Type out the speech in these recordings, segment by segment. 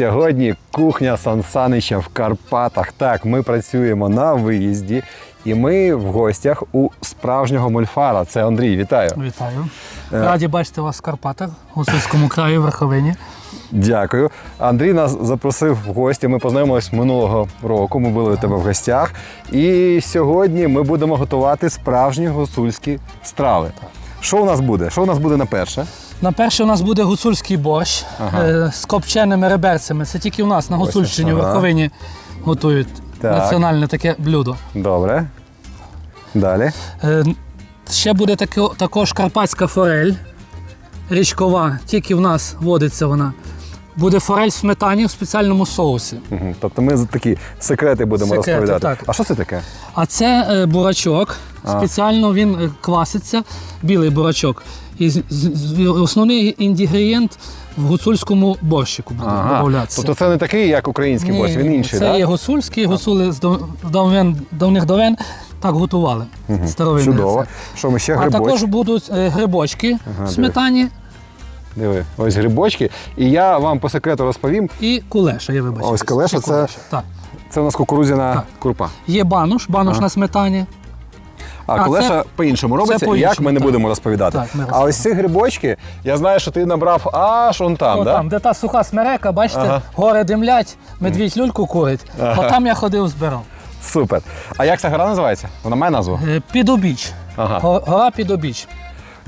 Сьогодні кухня Сан Санича в Карпатах. Так, ми працюємо на виїзді, і ми в гостях у справжнього мольфара. Це Андрій. Вітаю. Вітаю. Раді бачити вас в Карпатах, у Гуцульському краї, в Верховині. Дякую. Андрій нас запросив в гості. Ми познайомились минулого року. Ми були у тебе в гостях. І сьогодні ми будемо готувати справжні гуцульські страви. Що у нас буде? Що у нас буде на перше? На перше у нас буде гуцульський борщ е, з копченими реберцями. Це тільки у нас на Гуцульщині, в ага. Верховині готують Так. національне таке блюдо. Добре. Далі. Е, ще буде тако- також карпатська форель річкова, тільки в нас водиться вона. Буде форель в сметані в спеціальному соусі. Мгм. Тобто ми такі секрети будемо Секрети, розповідати. так. А що це таке? А це е, бурачок. Спеціально він е, кваситься, білий бурачок. І основний інгредієнт в гуцульському борщику буде додаватися. Тобто це не такий, як український борщ, він інший, це так? є гуцульський, гуцули з дав- давнин, давних давен так готували. Старовинний Чудово. рецепт. Що ми ще А також будуть е, грибочки в сметані Диви, ось грибочки. І я вам по секрету розповім. і кулеша, я вибачаю. Ось кулеша це- Так. Це у нас кукурудзяна Так. крупа. Є банош, банош на сметані. А, А, колеса по-іншому робиться, по-іншому, як ми не так. будемо розповідати. Так, ми а ось ці грибочки, я знаю, що ти набрав аж он там, О, да? там, де та суха смерека, бачите, Ага. гори димлять, медвідь люльку курить. там я ходив, збирав. Супер. А як ця гора називається? Вона має назву? Е, Підобіч. Ага. Гора Підобіч.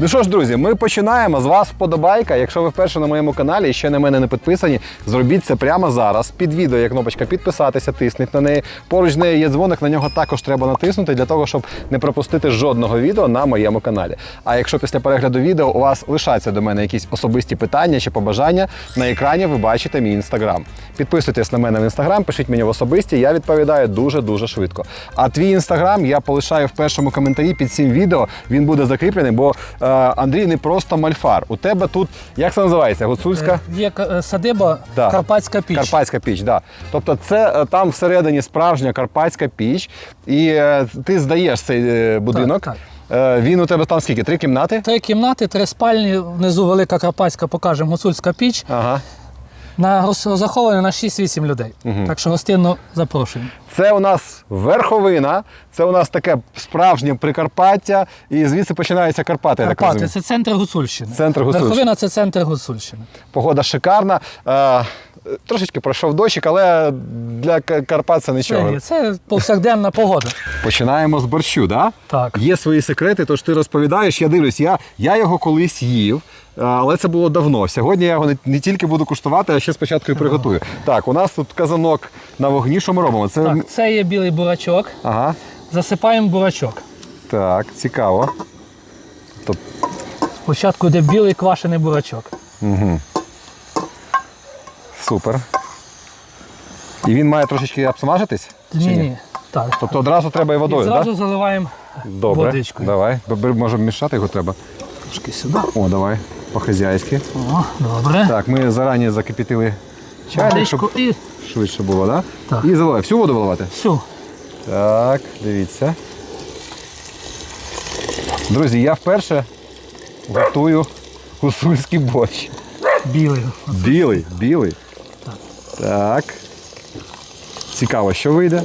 Ну що ж, друзі, ми починаємо. З вас вподобайка. Якщо ви вперше на моєму каналі і ще на мене не підписані, зробіть це прямо зараз. Під відео є кнопочка підписатися, тисніть на неї. Поруч з нею є дзвоник, на нього також треба натиснути для того, щоб не пропустити жодного відео на моєму каналі. А якщо після перегляду відео у вас лишаться до мене якісь особисті питання чи побажання, на екрані ви бачите мій інстаграм. Підписуйтесь на мене в інстаграм, пишіть мені в особисті, я відповідаю дуже-дуже швидко. А твій інстаграм я полишаю в першому коментарі під цим відео. Він буде закріплений, бо е, Андрій не просто мальфар. У тебе тут, як це називається? Гуцульська? Є е, садиба Да. Карпатська піч. Карпатська піч, да. Тобто це е, там всередині справжня карпатська піч, і е, ти здаєш цей е, будинок. Так, так. він у тебе там скільки? Три кімнати? Три кімнати, три спальні, внизу велика Карпатська, покажемо, гуцульська піч. Ага. На роз- на 6-8 людей. Так що гостинно запрошуємо. Це у нас верховина, це у нас таке справжнє Прикарпаття, і звідси починаються Карпати. Я так Карпати розумію. це центр Гуцульщини. Центр Гуцульщини. Верховина це центр Гуцульщини. Погода шикарна. Е, трошечки пройшов дощик, але для Карпат це нічого. Це, це повсякденна погода. Починаємо з борщу, да? Так. Є свої секрети, тож ти розповідаєш. Я дивлюсь, я, я його колись їв, але це було давно. Сьогодні я його не, не тільки буду куштувати, а ще спочатку і приготую. Так, у нас тут казанок на вогні. Що ми робимо? Це Так, це є білий бурачок. ага. Засипаємо бурачок. Так, цікаво. Тут Спочатку йде білий квашений бурачок. Супер. І він має трошечки обсмажитись? чи Ні, ні. Так. Тобто одразу треба і І водою, так? зразу заливаємо Добре. водичкою. Давай. Бо- Може мішати його треба. трошки сюди. О, давай. По-хазяйськи. О, добре. Так, ми зарані закипятили чайник, щоб і швидше було, так? Так. І заливай. Всю воду виливати? всю. Так, дивіться. Друзі, я вперше готую гусульський борщ. Білий. Білий, білий. Так. Цікаво, що вийде.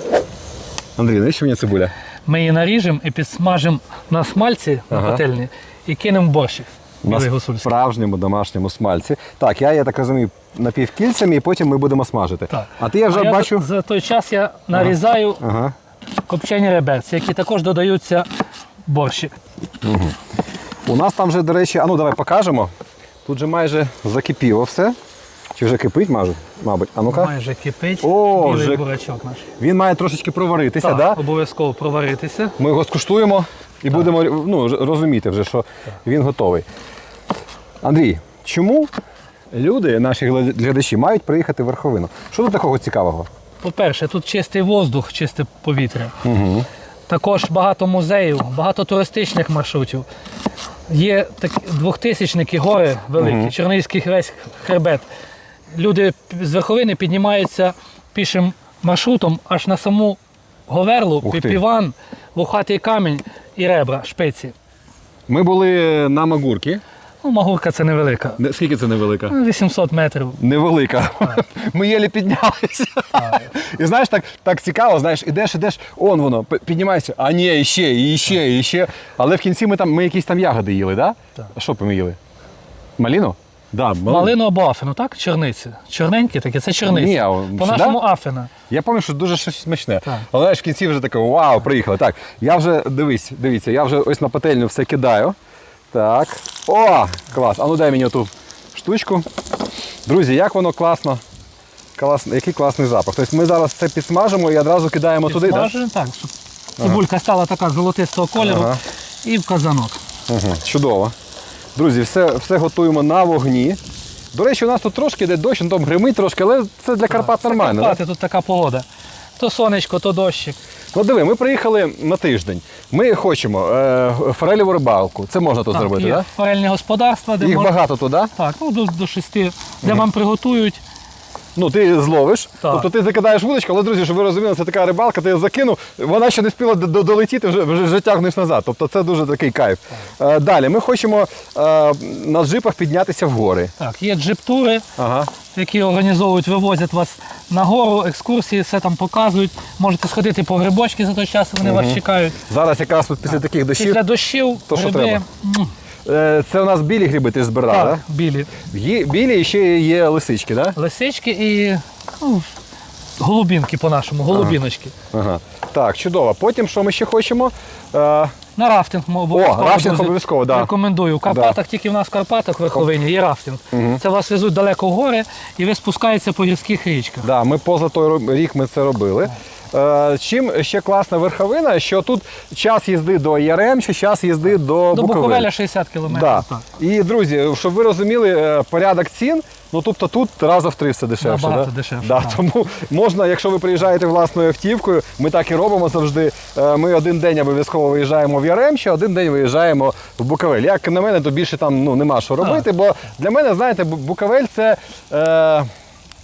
Андрій, навіщо мені цибуля? Ми її наріжемо і підсмажимо на смальці на Ага. пательні і кинемо борщик. На справжньому домашньому смальці. Так, я, я так розумію, напівкільцями і потім ми будемо смажити. Так. А ти я вже А бачу. За, за той час я нарізаю Ага. копчені реберці, які також додаються в борщик. У нас там вже, до речі, а ну давай покажемо. Тут же майже закипіло все. Чи вже кипить, мажу? мабуть. А ну-ка. Майже кипить О, білий вже- бурачок наш. Він має трошечки проваритися, Так, да? обов'язково проваритися. Ми його скуштуємо і будемо ну, розуміти вже, що він готовий. Андрій, чому люди, наші глядачі, мають приїхати в верховину? Що тут такого цікавого? По-перше, тут чистий воздух, чисте повітря. Також багато музеїв, багато туристичних маршрутів. Є такі двохтисячники гори великі, Чернігівський хрест хребет. Люди з верховини піднімаються пішим маршрутом аж на саму Говерлу. Піпіван, Лухатий камінь і ребра, шпиці. Ми були на Магурці. Ну, Магурка це невелика. Скільки це невелика? Ну, 800 метрів. Невелика. Ми єлі піднялися. І знаєш, так, так цікаво, знаєш, ідеш, ідеш, он воно, піднімається, а ні, іще, іще, іще. Але в кінці ми там ми якісь там ягоди їли, да? Так. А що б ми їли? Маліну? Да, малину. Малину або афіну, так? Чорниці. Чорненькі такі, це чорниці. Ні, а По сюди? нашому афіна. Я пам'ятаю, що дуже щось смачне. Так. Але знаєш, в кінці вже таке, вау, приїхали. Так, я вже дивись, дивіться, я вже ось на пательню все кидаю. Так. О, клас. А ну дай мені ту штучку. Друзі, як воно класно. Клас, який класний запах. Тобто ми зараз це підсмажимо і одразу кидаємо туди. Так? Смажуємо так, щоб цибулька стала така золотистого кольору. Ага. І в казанок. Угу, чудово. Друзі, все, все готуємо на вогні. До речі, у нас тут трошки йде дощ, ну там гримить трошки, але це для Карпат Це нормально. Карпати, тут така погода. То сонечко, то дощик. Ну диви, ми приїхали на тиждень. Ми хочемо е, форелеву рибалку. Це можна тут зробити, є так? форельне господарство, де Їх мож- багато туди. Так, ну до, до шести, де вам приготують. Ну, ти зловиш. Так. Тобто ти закидаєш вудочку, але, друзі, щоб ви розуміли, це така рибалка, ти закинув, вона ще не спіла до- до- долетіти, вже, вже, вже тягнеш назад. Тобто це дуже такий кайф. Е, далі, ми хочемо е, на джипах піднятися в гори. Так, є джип-тури, Ага. які організовують, вивозять вас на гору, екскурсії, все там показують. Можете сходити по грибочки за той час, вони вас чекають. Зараз якраз після таких дощів. Після дощів То, що гриби треба. Е, це у нас білі гриби, ти збирав, так, так? білі. Є, білі і ще є лисички, так? Да? Лисички і ну, голубінки по-нашому, голубіночки. Ага. Так, чудово. Потім що ми ще хочемо? Е, На рафтинг ми обов'язково. рафтинг друзі, обов'язково, да. Рекомендую. В Карпатах, тільки в нас в Карпатах в верховині є рафтинг. Це вас везуть далеко в гори і ви спускаєтеся по гірських річках. Да, ми поза той роб- рік ми це робили. Е, чим ще класна верховина, що тут час їзди до Яремча, час їзди до, До Буковеля. Буковеля 60 кілометрів. Да. Так. І друзі, щоб ви розуміли е, порядок цін, ну тобто тут раза в три все дешевше. Набагато да? дешевше, Да, так. тому можна, якщо ви приїжджаєте власною автівкою, ми так і робимо завжди. е, Ми один день обов'язково виїжджаємо в Яремче, один день виїжджаємо в Буковель. Як на мене, то більше там ну, нема що робити, бо для мене, знаєте, Бу- Буковель це. Е,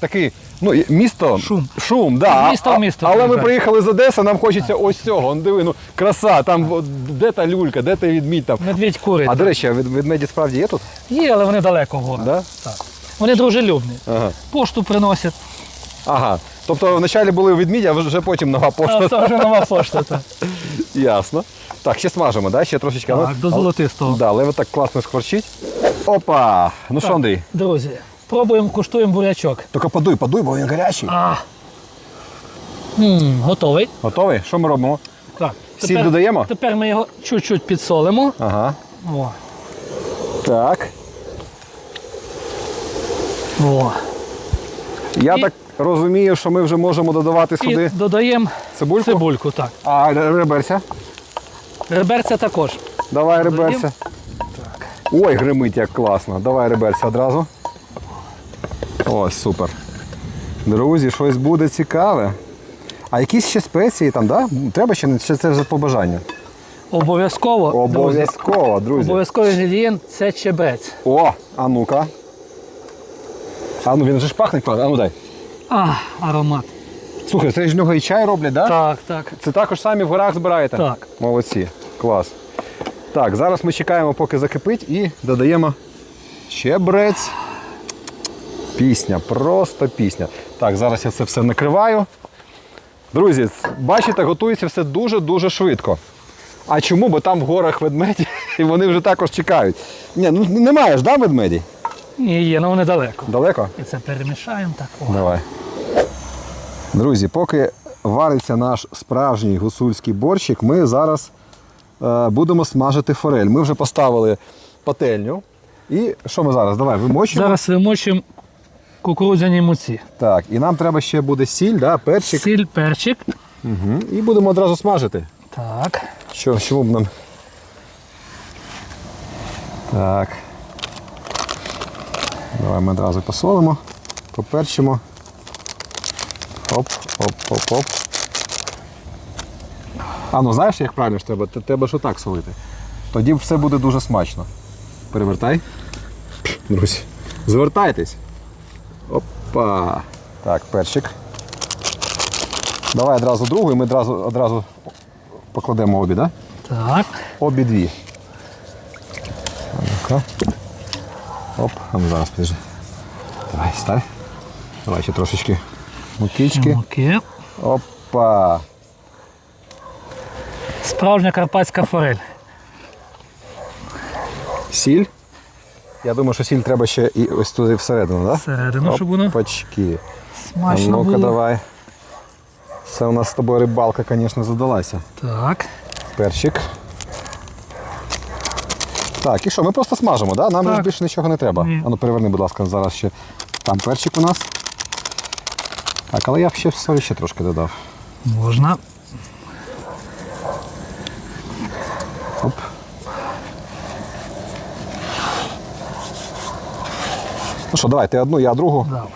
Такий, ну, місто. Шум. Шум, да. З міста в А- місто Але ми приїхали з Одеси, нам хочеться ось цього. Он диви, ну краса, там от, де та люлька, де та відмідь там. Медведь курить. А до речі, а від- ведмеді справді є тут? Є, але вони далеко в горах. Да? Так. Вони дружелюбні. Ага. Пошту приносять. Ага. Тобто вначалі були ведмідя, а вже потім нова А пошта. це вже нова пошта. так. Ясно. Так, ще смажимо, да? ще трошечки. Так, до золотистого. Да, але так класно схорчить. Опа! Ну що, Андрій? Друзі, пробуємо, куштуємо бурячок. Тільки подуй, подуй, бо він гарячий. А. М, готовий. Готовий? Що ми робимо? Так. Сіль додаємо? Тепер ми його чуть-чуть підсолимо. Ага. О. Так. О. Я І- так розумію, що ми вже можемо додавати І сюди додаємо цибульку. цибульку. Так. А реберця? Реберця також. Давай реберця. Ой, гримить як класно. Давай реберця одразу. Ось, супер. Друзі, щось буде цікаве. А якісь ще спеції там, да? Треба ще, ще це вже по бажанню. Обов'язково. друзі, Обов'язково, друзі. Обов'язковий інгредієнт це чебрець. О, а ну-ка. А ну він вже ж пахне. А ну дай. А, аромат. Слухай, це ж нього і чай роблять, так? Да? Так, так. Це також самі в горах збираєте? Так. Молодці. Клас. Так, зараз ми чекаємо, поки закипить, і додаємо чебрець. Пісня, просто пісня. Так, зараз я це все накриваю. Друзі, бачите, готується все дуже-дуже швидко. А чому? Бо там в горах ведмеді, і вони вже також чекають. Ні, ну немає ж, да, ведмеді? Ні, є, але вони далеко. Далеко? І це перемішаємо так. О. Давай. Друзі, поки вариться наш справжній гусульський борщик, ми зараз е, будемо смажити форель. Ми вже поставили пательню. І що ми зараз? Давай, вимочуємо. Зараз вимочуємо кукурудзяні муці. Так, і нам треба ще буде сіль, да, перчик. Сіль, перчик. Угу. І будемо одразу смажити. Так. Що, чому б нам. Так. Давай ми одразу посолимо, поперчимо. Оп, оп, оп, оп. А ну знаєш, як правильно ж треба? Треба ж отак солити. Тоді все буде дуже смачно. Перевертай. Друзі. Звертайтесь. Опа. Так, перчик. Давай одразу другу і ми одразу, одразу покладемо обі, так? Да? Так. Обі дві. Оп, а ну зараз подожди. Давай, ставь. Давай ще трошечки мукички. Муки. Опа. Справжня карпатська форель. Сіль. Я думаю, що сіль треба ще і ось туди всередину, так? Всередину, щоб воно Опачки. Смачно ну-ка було. давай. Це у нас з тобою рибалка, звісно, задалася. Так. Перчик. Так, і що, ми просто смажимо, да? Нам ж Так. більше нічого не треба. Ні. А ну переверни, будь ласка, зараз ще там перчик у нас. Так, але я б ще солі ще трошки додав. Можна. Ну що, давай, ти одну, я другу. Давай.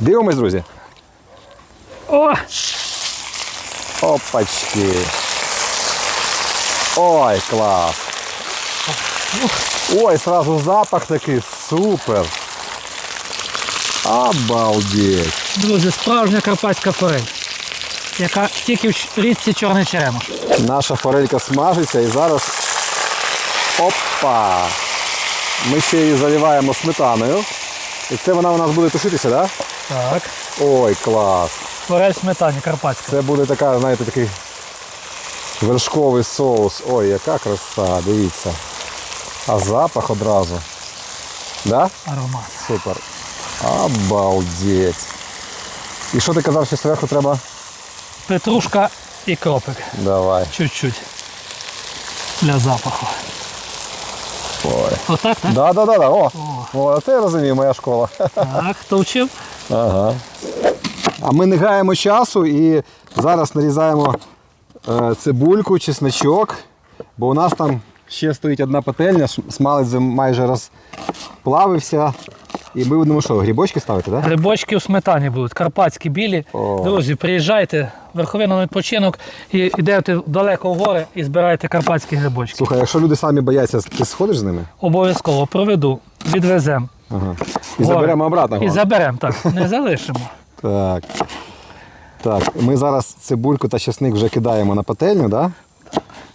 Дивимось, друзі. О! Опачки. Ой, клас. Ой, сразу запах такий супер. Обалдеть. Друзі, справжня карпатська форель, яка тільки в річці чорний черемош. Наша форелька смажиться і зараз. Опа! Ми ще її заливаємо сметаною. І це вона у нас буде тушитися, так? Так. Ой, клас. Форель сметані карпатська. Це буде така, знаєте, такий вершковий соус. Ой, яка краса, дивіться. А запах одразу. Да? Аромат. Супер. Обалдеть. І що ти казав, що зверху треба? Петрушка і кропик. Давай. Чуть-чуть. Для запаху. Ой. Так? Да, да, да, да. О, О, це я розумію, моя школа. Так, хто вчив? Ага. А ми не гаємо часу і зараз нарізаємо е, цибульку, чесночок, бо у нас там ще стоїть одна пательня, смалець майже розплавився. І ми будемо що, грибочки ставити, так? Да? Грибочки у сметані будуть, карпатські білі. О. Друзі, приїжджайте в верховину на відпочинок і йдете далеко в гори і збираєте карпатські грибочки. Слухай, якщо люди самі бояться, ти сходиш з ними? Обов'язково проведу, відвеземо. Ага. І заберемо обратно. І заберемо, так, не залишимо. Так. Так, ми зараз цибульку та чесник вже кидаємо на пательню, да?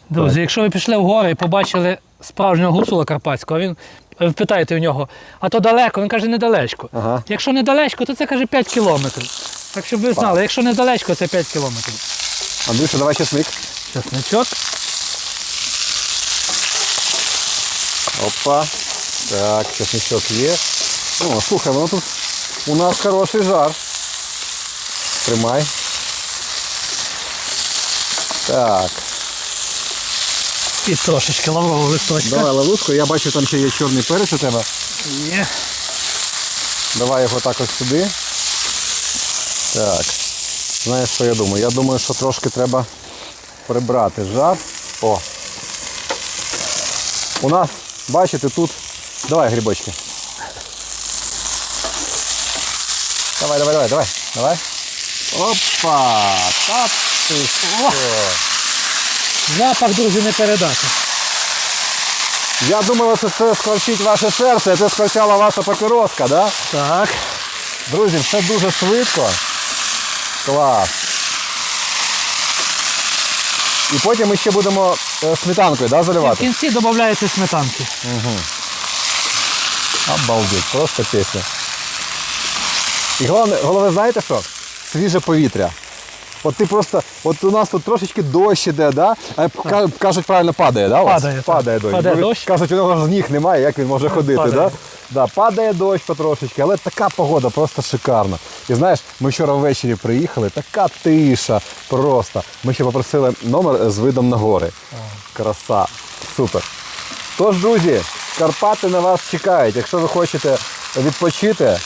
Друзі, якщо ви пішли в гори і побачили справжнього гуцула карпатського, він питаєте у нього, а то далеко, він каже, недалечко. Ага. Якщо недалечко, то це каже 5 кілометрів. Так щоб ви знали, якщо недалечко, це 5 кілометрів. Андрюша, давай чесник. Чесничок. Опа. Так, чесничок є. О, слухай, воно тут у нас хороший жар. Тримай. Так. І трошечки лаврового листочка. Давай ловушку. Я бачу, там ще є чорний перець у тебе. Є. Давай його так ось сюди. Так. Знаєш, що я думаю? Я думаю, що трошки треба прибрати жар. О. У нас, бачите, тут. Давай грибочки. Давай, давай, давай, давай. Давай. Опа! Та ти що? Запах, друзі, не передати. Я думаю, що це скорчить ваше серце, а це скорчала ваша папіроска, да? Так. Друзі, все дуже швидко. Клас. І потім ми ще будемо е, сметанкою да, І в заливати. кінці додаєте сметанки. Обалдеть, просто пісня. І головне, головне, знаєте що? Свіже повітря. От ти просто, от у нас тут трошечки дощ іде, да? а ка- кажуть, правильно падає, да? у вас? Падає, так. падає дощ. Падає Бо ви- дощ. Кажуть, у нього ж ніг немає, як він може ходити. Падає. Да? Да, падає дощ потрошечки, але така погода просто шикарна. І знаєш, ми вчора ввечері приїхали, така тиша просто. Ми ще попросили номер з видом на гори. Краса, супер. Тож, друзі, Карпати на вас чекають. Якщо ви хочете відпочити,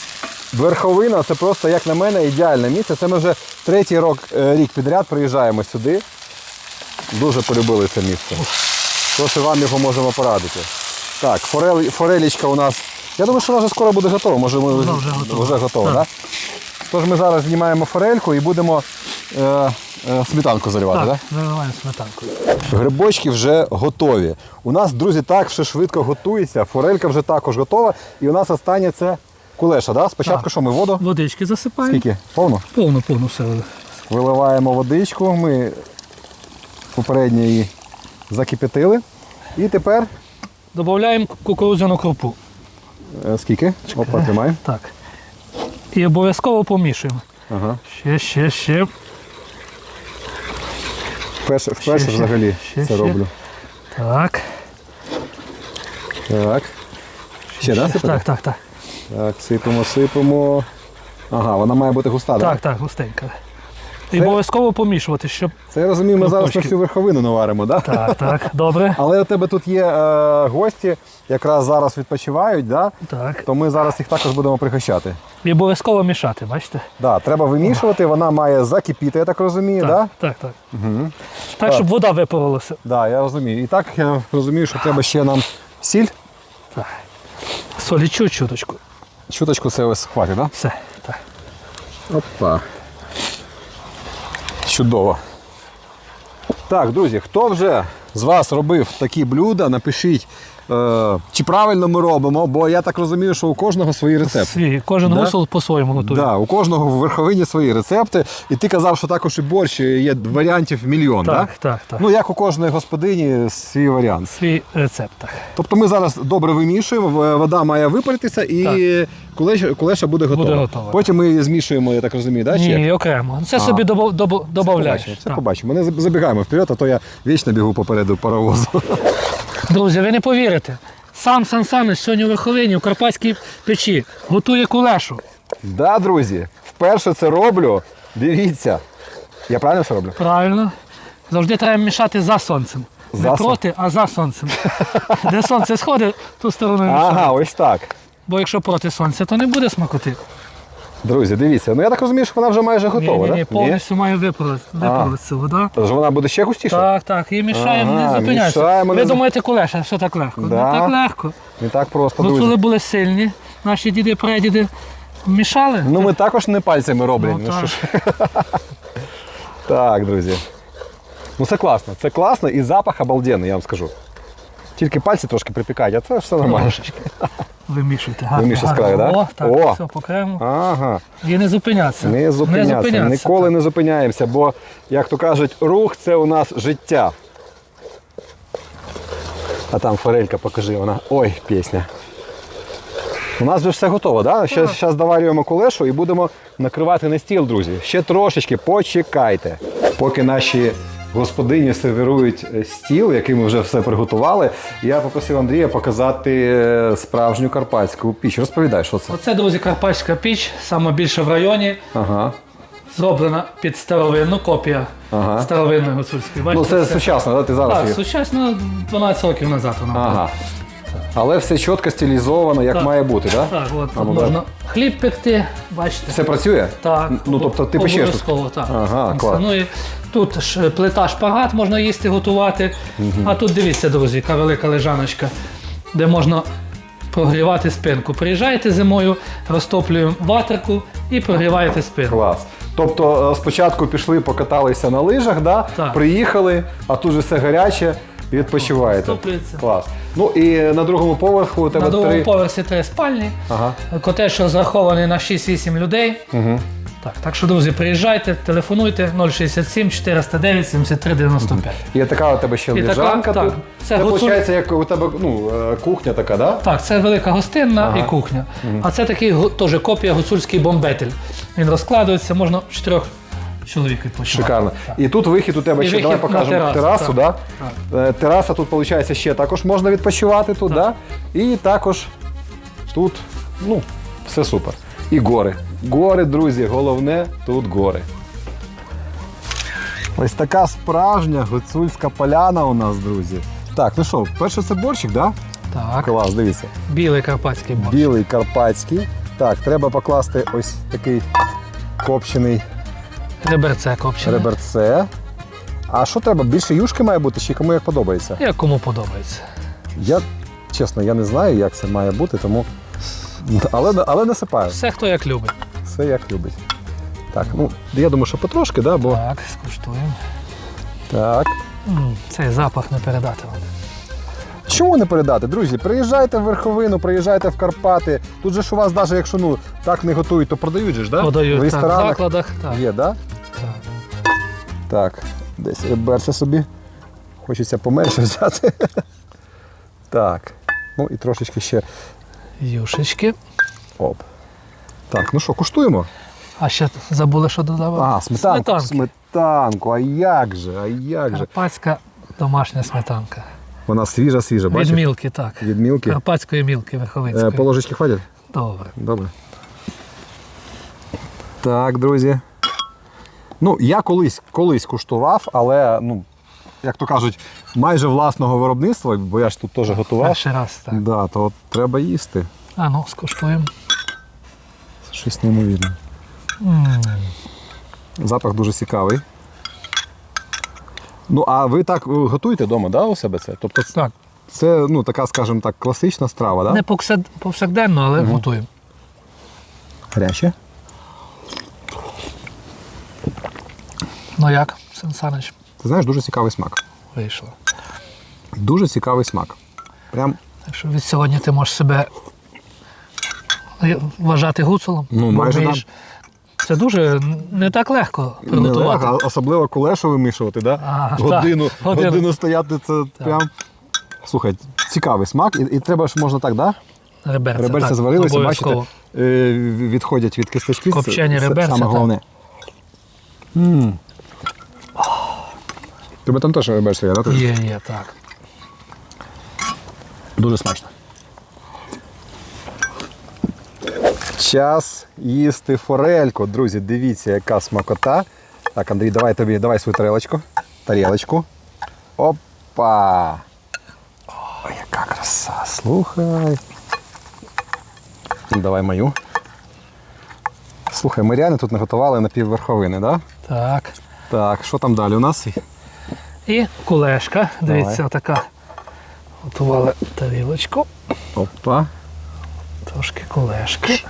верховина це просто, як на мене, ідеальне місце. Це ми вже третій рок, е, рік підряд приїжджаємо сюди. Дуже полюбили це місце. Тож і вам його можемо порадити. Так, форель, форелічка у нас. Я думаю, що вона вже скоро буде готова. Може, ми Вона вже готова. вже готова, Так. да? Тож ми зараз знімаємо форельку і будемо е, е, сметанку заливати, так? Так, заливаємо сметанкою. Грибочки вже готові. У нас, друзі, так все швидко готується. Форелька вже також готова. І у нас останнє це кулеша. Да? Спочатку Так. що ми воду? Водички засипаємо. Скільки? Повно? Повну, повну все. Виливаємо водичку. Ми попередньо її закипятили. І тепер Додаємо кукурудзяну крупу. Е, Скільки? Опа, тримай. Так. І обов'язково помішуємо. Ага. Ще, ще, ще. Вперше, вперше ще, взагалі ще, це ще. роблю. Так. Так. Ще, да, сипати? Так, так, так. Так, сипемо, сипемо. Ага, вона має бути густа, Так, так? так, густенько. І обов'язково помішувати, щоб. Це я розумію, ми зараз на всю верховину наваримо, так? Так, так, добре. Але у тебе тут є е, гості, якраз зараз відпочивають, да? Так. то ми зараз їх також будемо пригощати. І обов'язково мішати, бачите? Да, треба вимішувати, вона має закипіти, я так розумію, Так, да? так, так. Так, щоб вода випарилася. Да, я розумію. І так я розумію, що треба ще нам сіль. Так. Солі чуть чуточку. Чуточку це ось хватить, да? Все. Так. Опа. Чудово. Так, друзі, хто вже з вас робив такі блюда, напишіть, чи правильно ми робимо, бо я так розумію, що у кожного свої рецепти. Свій, кожен Да? гусол по-своєму готує. Да, у кожного в верховині свої рецепти. І ти казав, що також і борщ є варіантів мільйон, Так, да? так, так. Ну, як у кожної господині свій варіант. Свій рецепт. Так. Тобто ми зараз добре вимішуємо, вода має випаритися і кулеша, кулеша буде готова. Буде готова. Потім ми її змішуємо, я так розумію, да? чи як? Ні, окремо. Це А. собі добав- Все побачимо, все побачимо. Ми не забігаємо вперед, а то я вічно бігу попереду паровозу. Друзі, ви не повірите. Сам Сан Санич сьогодні у Верховині, у Карпатській печі, готує кулешу. да, друзі, вперше це роблю. Дивіться. Я правильно все роблю? Правильно. Завжди треба мішати за сонцем. За Не сон- проти, а за сонцем. Де сонце сходить, ту сторону мішати. Ага, ось так. Бо якщо проти сонця, то не буде смакоти. Друзі, дивіться. Ну я так розумію, що вона вже майже готова, ні, ні, ні, так? повністю має випаритися вода. Тож вона буде ще густіша? Так, так, і мішаємо, Ага, не зупиняємося. мішаємо, не Ви думаєте, кулеша, що так легко? Да. Не так легко. Не так просто, Гуцули друзі. були сильні, наші діди, прадіди мішали. Ну ми також не пальцями роблять. Ну, Ну, так. ж. так, друзі. Ну це класно. Це класно і запах обалденний, я вам скажу. Тільки пальці трошки припікають, а це все нормально. Вимішуйте. гарно, Вимішуй з гарно. да? О, так, О! все по крему. Ага. І не зупинятися. Не зупинятися. зупинятися, Ніколи так. не зупиняємося, бо, як то кажуть, рух це у нас життя. А там форелька, покажи вона. Ой, пісня. У нас вже все готово, да? Ще, зараз доварюємо кулешу і будемо накривати на стіл, друзі. Ще трошечки почекайте. Поки наші господині сервірують е, стіл, який ми вже все приготували, я попросив Андрія показати е, справжню карпатську піч. Розповідай, що це. Оце, друзі, Карпатська піч, саме більша в районі, Ага. зроблена під старовинну копія Ага. старовинної гуцульської. Ну це, це сучасно, да? Ти зараз Так, її- сучасно 12 років назад вона. Ага. Але все чітко стилізовано, як Так. має бути, так? Так, от тут можна хліб пекти, бачите. Все працює? Так, Ну, тобто ти печеш тут? обов'язково, так. Ага, клас. Функціонує. Тут ж плита шпагат можна їсти, готувати. А тут дивіться, друзі, яка велика лежаночка, де можна прогрівати спинку. Приїжджаєте зимою, розтоплюємо ватерку і прогріваєте спину. Клас. Тобто е, спочатку пішли, покаталися на лижах, да? Так. приїхали, а тут же все гаряче, і відпочиваєте. Розтоплюється. Клас. Ну і на другому поверху у тебе На другому три. поверсі три спальні. Ага. Котеж розрахований на 6-8 людей. Угу. Так, так що, друзі, приїжджайте, телефонуйте 067 409 73 95. І така у тебе ще І така, лежанка так. тут. Це Це гуцуль- виходить, як у тебе ну, е, кухня така, да? Так, це велика гостинна Ага. і кухня. А це такий гу- теж копія гуцульський бомбетель. Він розкладується, можна чотирьох чоловік відпочивати. Шикарно. Так. І тут вихід у тебе І ще. вихід Давай на покажемо терасу, терасу. так. да? Е, Тераса тут, виходить, ще також можна відпочивати тут, да? і також тут ну, все супер. І гори. Гори, друзі, головне тут гори. Ось така справжня гуцульська поляна у нас, друзі. Так, ну що, перше це борщик, да? Так, Клас, дивіться. білий карпатський борщ. Білий карпатський. Так, треба покласти ось такий копчений Реберце копчене. реберце. А що треба? Більше юшки має бути, чи кому як подобається? Як кому подобається. Я чесно, я не знаю, як це має бути, тому. Але, але насипаю. Все, хто як любить. Все як любить. Так, ну я думаю, що потрошки, да, бо Так, скуштуємо. так. Цей запах не передати вам. Чому не передати, друзі? Приїжджайте в Верховину, приїжджайте в Карпати. Тут же ж у вас, навіть якщо ну так не готують, то продають же ж, да? Подають в так, в закладах. Так, є, да? так. Так, десь реберця собі. Хочеться поменше взяти. Так. Ну і трошечки ще Юшечки. Оп. Так, ну що, куштуємо? А ще забули, що додавати? А, сметанку. Сметанки. Сметанку, а як же, а як же? Карпатська домашня сметанка. Вона свіжа, свіжа, Від бачиш? мілки, так. Від мілки. Карпатської мілки Е, верховинської. по ложечки хватить? Добре. Добре. Так, друзі. Ну, я колись, колись куштував, але, ну, як то кажуть, майже власного виробництва, бо я ж тут теж готував. Перший раз, так. Да, то от треба їсти. А ну, скуштуємо. Щось неймовірне. М, Запах дуже цікавий. Ну, а ви так е, готуєте вдома, да, у себе це? Тобто Так, це ну, така, скажімо так, класична страва, да? не повсяк- повсякденно, але готуємо. Гаряче. Ну як, Сан Санич, Ти знаєш, дуже цікавий смак. вийшло. Дуже цікавий смак. Прям Так що від сьогодні ти можеш себе вважати гуцулом. Ну, бо майже вмієш- Це дуже не так легко приготувати. а особливо кулешу вимішувати, да? А, годину, так, годину. годину стояти, це прям. Слухай, цікавий смак, і, і треба ж можна так, да? Реберця, Реберця так, зварилися, бачите, е, відходять від кисточки. Копчені це реберця, Саме головне. М. Тебе там теж реберця є, да? Є, є, так. Дуже смачно. Час їсти форельку. Друзі, дивіться, яка смакота. Так, Андрій, давай тобі, давай свою тарелочку. Тарілочку. Опа! Ой, яка краса. Слухай. Давай мою. Слухай, ми реально тут наготували на півверховини, да? Так. Так, що там далі у нас? І кулешка. Дивіться, така. Готували тарілочку. Опа. Трошки кулешки.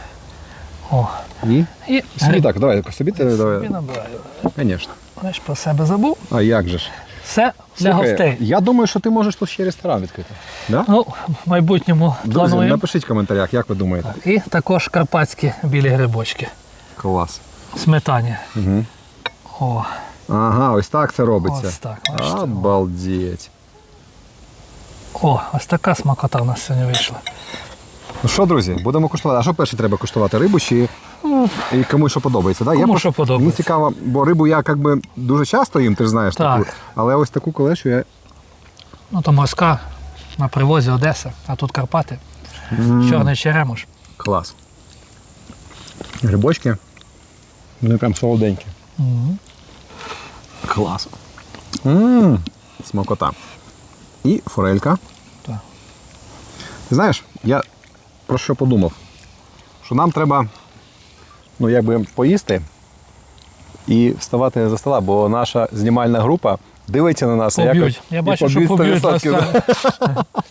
О. І? І Собі так, давай, собі ти давай. набираю. Звісно. Знаєш, про себе забув. А як же ж? Все для Слухай, гостей. Я думаю, що ти можеш тут ще ресторан відкрити. Да? Ну, в майбутньому Друзі, плануємо. напишіть в коментарях, як ви думаєте. І також карпатські білі грибочки. Клас. Сметані. Угу. О, Ага, ось так це робиться. ось так. бачите. Обалдеть. О, ось така смакота у нас сьогодні вийшла. Ну що, друзі, будемо куштувати. А що перше треба куштувати? Рибу чи і кому що подобається? Да? Кому просто- що подобається. Мені цікаво, бо рибу я як би дуже часто їм, ти ж знаєш Так. таку. Але ось таку колешу я. Ну, то морська на привозі Одеса, а тут Карпати. Чорний черемош. Клас. Грибочки. Вони прям солоденькі. Клас. Мм, смакота. І форелька. Так. Ти знаєш, я про що подумав? Що нам треба ну, якби поїсти і вставати за стола, бо наша знімальна група дивиться на нас. і Поб'ють. якось- Я і бачу, що поб'ють нас. 100%, да.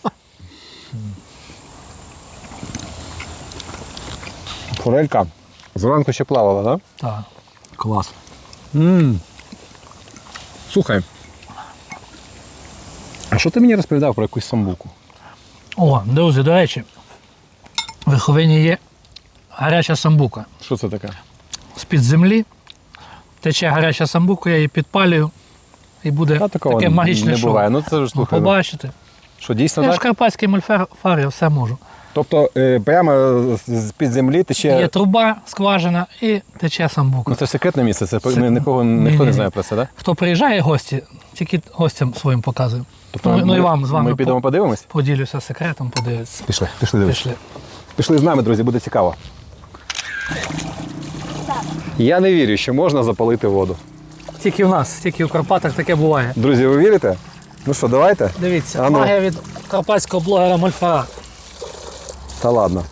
Форелька зранку ще плавала, так? Да? Так. Клас. м Слухай. А що ти мені розповідав про якусь самбуку? О, друзі, до речі, Верховині є гаряча самбука. Що це таке? З-під землі тече гаряча самбука, я її підпалюю. І буде А такого таке магічне не шоу. буває. Ну це ж слухай. ну, побачите. що дійсно Я ж так? карпатський мульфар, я все можу. Тобто е, прямо з під землі ти ще. Є труба, скважина і тече самбука. Ну це секретне місце, це, ні- нікого ніхто Ні-ні-ні. не знає про це, так? Хто приїжджає гості, тільки гостям своїм показую. Тобто ну, ну і вам з вами Ми підемо подивимось? поділюся секретом, подивитися. Пішли, пішли дивитися. Пішли. Пішли з нами, друзі, буде цікаво. Я не вірю, що можна запалити воду. Тільки в нас, тільки в Карпатах таке буває. Друзі, ви вірите? Ну що, давайте? Дивіться, А ну. магія від карпатського блогера Мольфара. Та ладно.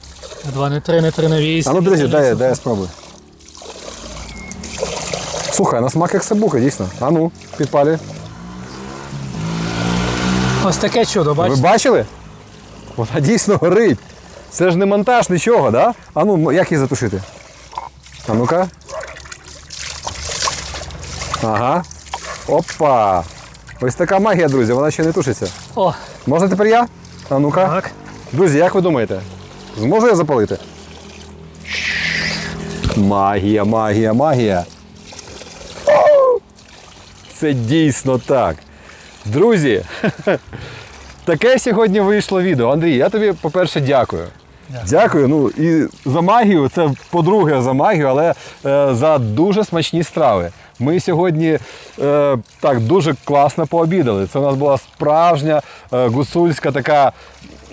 Два, не три, не три, не вісім. А ну, друзі, дай, дай я спробую. Слухай, на смак як сабука, дійсно. А ну, підпалюй. Ось таке чудо, Ви бачили? Вона дійсно горить. Це ж не монтаж нічого, да? А ну, як її затушити? А ну-ка. Ага. Опа. Ось така магія, друзі, вона ще не тушиться. О, Можна тепер я? А ну-ка. так. Друзі, як ви думаєте? Зможу я запалити? Магія, магія, магія. Це дійсно так. Друзі, таке сьогодні вийшло відео. Андрій, я тобі, по-перше, дякую. Дякую. Ну і за магію, це по-друге за магію, але е, за дуже смачні страви. Ми сьогодні е, так дуже класно пообідали. Це у нас була справжня е, гуцульська така.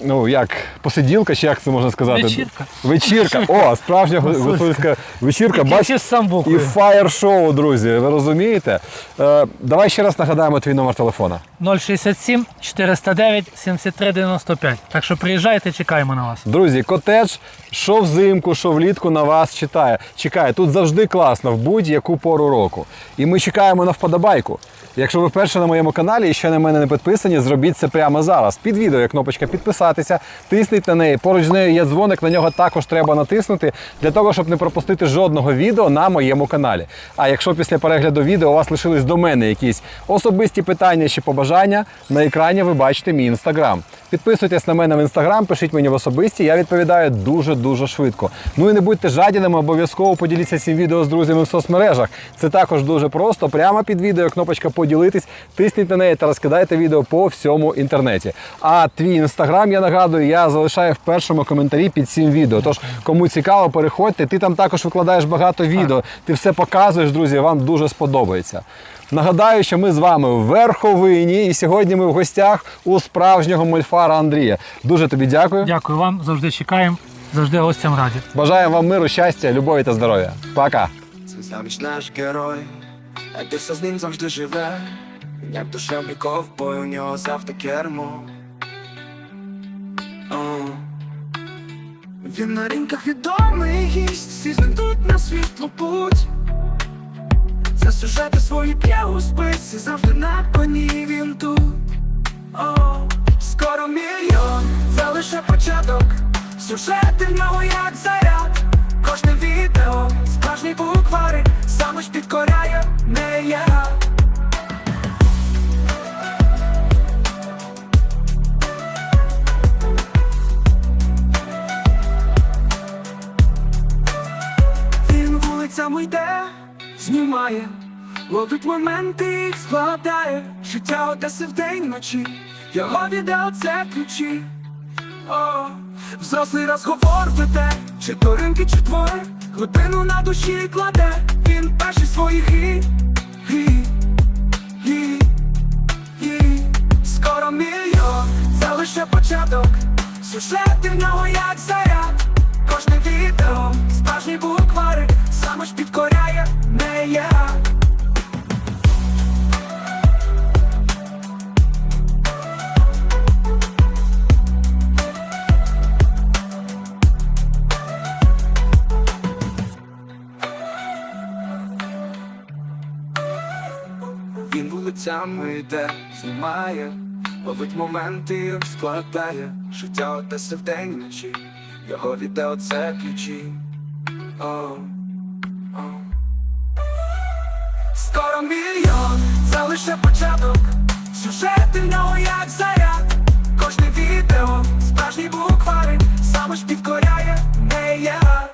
Ну, як посиділка, чи як це можна сказати? Вечірка. Вечірка. О, справжня гу- Гуцульська. вечірка. Бачите, з і фаєр-шоу, друзі. Ви розумієте? Е, давай ще раз нагадаємо твій номер телефона. 067 409 7395. Так що приїжджайте, чекаємо на вас. Друзі, котедж, що взимку, що влітку на вас читає. Чекає. Тут завжди класно в будь-яку пору року. І ми чекаємо на вподобайку. Якщо ви вперше на моєму каналі і ще на мене не підписані, зробіть це прямо зараз. Під відео є кнопочка підписатися, тисніть на неї. Поруч з нею є дзвоник, на нього також треба натиснути для того, щоб не пропустити жодного відео на моєму каналі. А якщо після перегляду відео у вас лишились до мене якісь особисті питання чи побажання, на екрані ви бачите мій інстаграм. Підписуйтесь на мене в інстаграм, пишіть мені в особисті, я відповідаю дуже-дуже швидко. Ну і не будьте жадіними, обов'язково поділіться цим відео з друзями в соцмережах. Це також дуже просто. Прямо під відео кнопочка поділитись, тисніть на неї та розкидайте відео по всьому інтернеті. А твій інстаграм, я нагадую, я залишаю в першому коментарі під цим відео. Тож, кому цікаво, переходьте. Ти там також викладаєш багато відео. Ти все показуєш, друзі, вам дуже сподобається. Нагадаю, що ми з вами в Верховині, і сьогодні ми в гостях у справжнього мольфара Андрія. Дуже тобі дякую. Дякую вам, завжди чекаємо, завжди гостям раді. Бажаємо вам миру, щастя, любові та здоров'я. Пока! Це замість наш герой, а ти все з ним завжди живе, як душевний ковбой, у нього завжди кермо. О. Він на ринках відомий гість, всі знайдуть на світлу путь. За сюжети свої п'є у списі, завжди на коні він тут. О, скоро мільйон, це лише початок. Сюжети в нього як заряд. Кожне відео, справжній букварик, саме ж підкоряє не я. Він вулицями йде, знімає, ловить моменти і складає життя Одеси вдень вночі, його відео це ключі. О, взрослий розговор веде, чи то ринки, чи твори, глибину на душі кладе, він перший своїх гі, гі, гі, гі. Скоро мільйон, це лише початок, сюжети в нього як заряд, кожне відео, справжній букварик, саме ж підкоряє. Не я. Вулицями йде, знімає, ловить моменти, складає життя Одеси вдень і вночі, його відео це ключі. О, о. Скоро мільйон, це лише початок. Сюжети в нього як заряд. Кожне відео, справжній букварик, саме ж підкоряє не я.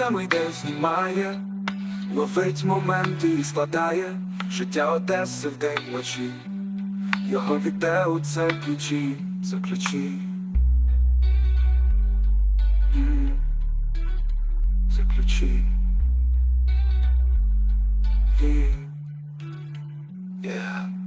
Вулицями йде, знімає, ловить моменти і складає життя Одеси вдень вночі. Його це ключі, це ключі. М, Це ключі. Yeah.